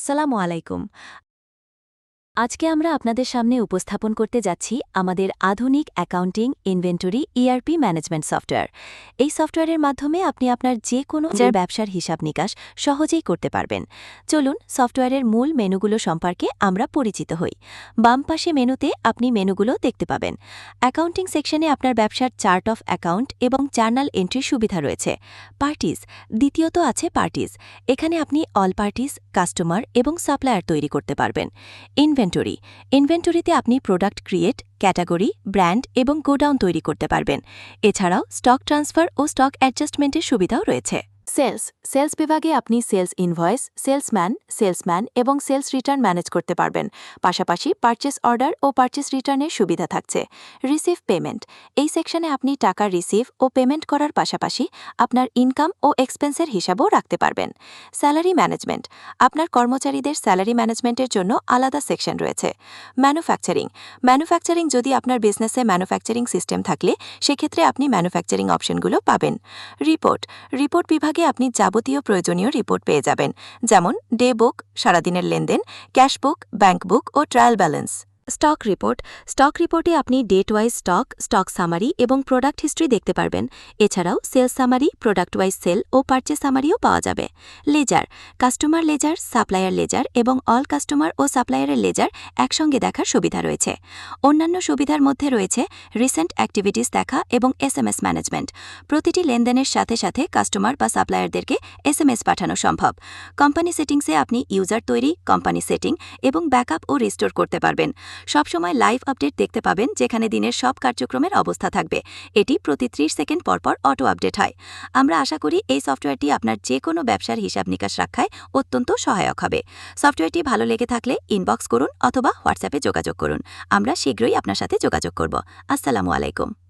আসসালামু আলাইকুম। আজকে আমরা আপনাদের সামনে উপস্থাপন করতে যাচ্ছি আমাদের আধুনিক accounting inventory ERP management software. এই সফটওয়্যারের মাধ্যমে আপনি আপনার যে কোনো যার ব্যবসার হিসাব নিকাশ সহজেই করতে পারবেন। চলুন সফটওয়্যারের মূল মেনুগুলো সম্পর্কে আমরা পরিচিত হই। বাম পাশে মেনুতে আপনি মেনুগুলো দেখতে পাবেন। অ্যাকাউন্টিং সেকশনে আপনার ব্যবসার চার্ট অফ অ্যাকাউন্ট এবং জার্নাল এন্ট্রির সুবিধা রয়েছে। পার্টিস দ্বিতীয়ত আছে পার্টিস। এখানে আপনি অল পার্টিস কাস্টমার এবং সাপ্লায়ার তৈরি করতে পারবেন। ইনভেন্টরি ইনভেন্টরিতে আপনি প্রোডাক্ট ক্রিয়েট ক্যাটাগরি ব্র্যান্ড এবং গোডাউন তৈরি করতে পারবেন। এছাড়াও স্টক ট্রান্সফার ও স্টক অ্যাডজাস্টমেন্টের সুবিধাও রয়েছে। সেলস সেলস বিভাগে আপনি সেলস ইনভয়েস, সেলসম্যান সেলসম্যান এবং সেলস রিটার্ন ম্যানেজ করতে পারবেন। পাশাপাশি পারচেস অর্ডার ও পারচেস রিটার্নের সুবিধা থাকছে। Receive payment. এই সেকশনে আপনি টাকা রিসিভ ও পেমেন্ট করার পাশাপাশি আপনার ইনকাম ও এক্সপেন্সের হিসাবও রাখতে পারবেন। Salary management. আপনার কর্মচারীদের স্যালারি ম্যানেজমেন্টের জন্য আলাদা সেকশন রয়েছে। ম্যানুফ্যাকচারিং। ম্যানুফ্যাকচারিং যদি আপনার বিজনেসে ম্যানুফ্যাকচারিং সিস্টেম থাকলে, সেক্ষেত্রে আপনি ম্যানুফ্যাকচারিং অপশনগুলো পাবেন। রিপোর্ট। রিপোর্ট বিভাগে আপনি যাবতীয় প্রয়োজনীয় রিপোর্ট পেয়ে যাবেন। যেমন ডে বুক, সারাদিনের লেনদেন ক্যাশবুক বুক, ব্যাংক বুক ও trial balance. Stock report. Stock রিপোর্টে আপনি date wise stock stock summary এবং প্রোডাক্ট হিস্ট্রি দেখতে পারবেন। এছাড়াও sales summary product wise sale ও পারচেস সামারিও পাওয়া যাবে। Ledger customer ledger supplier ledger এবং অল কাস্টমার ও সাপ্লায়ারের লেজার একসঙ্গে দেখার সুবিধা রয়েছে। অন্যান্য সুবিধার মধ্যে রয়েছে রিসেন্ট অ্যাক্টিভিটিস দেখা এবং এস এম এস ম্যানেজমেন্ট প্রতিটি লেনদেনের সাথে সাথে কাস্টমার বা সাপ্লায়ারদেরকে এস এম এস পাঠানো সম্ভব। কোম্পানি সেটিংসে আপনি ইউজার তৈরি কোম্পানি সেটিং এবং ব্যাকআপ ও রিস্টোর করতে পারবেন। সবসময় লাইভ আপডেট দেখতে পাবেন, যেখানে দিনের সব কার্যক্রমের অবস্থা থাকবে। এটি প্রতি ত্রিশ সেকেন্ড পরপর অটো আপডেট হয়। আমরা আশা করি এই সফটওয়্যারটি আপনার যে কোনো ব্যবসার হিসাব নিকাশ রাখায় অত্যন্ত সহায়ক হবে। সফটওয়্যারটি ভালো লেগে থাকলে ইনবক্স করুন অথবা হোয়াটসঅ্যাপে যোগাযোগ করুন। আমরা শীঘ্রই আপনার সাথে যোগাযোগ করব। আসসালামু আলাইকুম।